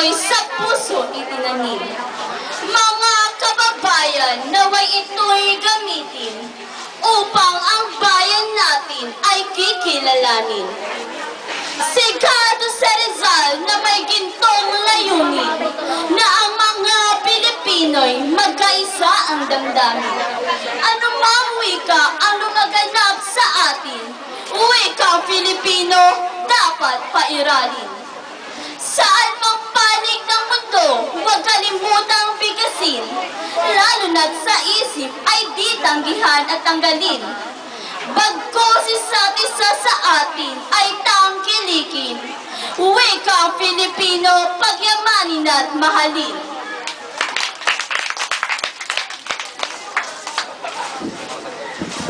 ito'y sa puso itinanim. Mga kababayan, naway ito'y gamitin upang ang bayan natin ay kikilalanin. Sigado sa Rizal na may gintong layunin na ang mga Pilipino'y magkaisa ang damdamin. Anumang wika ang lumaganap sa atin, wikang Filipino dapat pairalin. Saan mang Lalo na't sa isip ay di tanggihan at tanggalin. Bagkos isa't isa sa atin ay tangkilikin. Wikang Filipino, pagyamanin at mahalin.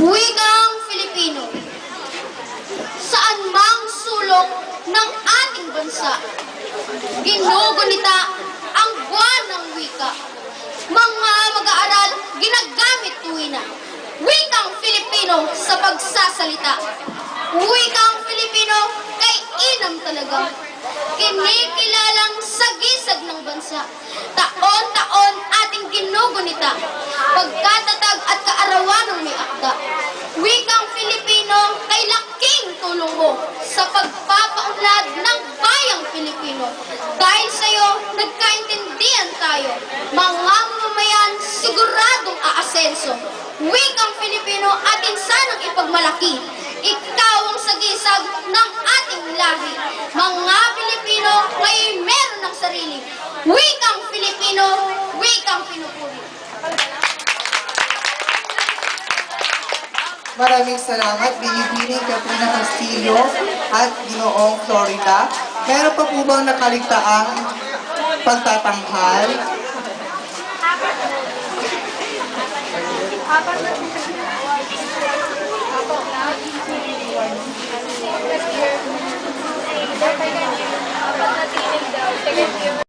Wikang Filipino. Saan mang sulok ng ating bansa, ginugunita ang buwan ng wika. Mag-aaral, ginagamit tuwina. Wikang Filipino sa pagsasalita. Wikang Filipino kay inam talaga. Kinikilalang sagisag ng bansa. Taon-taon ating ginugunita. Pagkatatag at kaarawan ng may akda. Wikang Filipino kay laking tulong mo sa pagpapaunlad ng bayang Pilipino. Dahil sa'yo, nagkaintindihan tayo. Mga aasenso. Wikang Filipino atin sanang ipagmalaki. Ikaw ang sagisag ng ating lahi. Mga Pilipino may meron ng sarili. Wikang Filipino, wikang pinupuri. Maraming salamat, Binibining Katrina Castillo at Ginoong Florida. Meron pa po bang nakaligtaang pagtatanghal? Apat na Apat na Second year. Apat na tinig daw. Second year.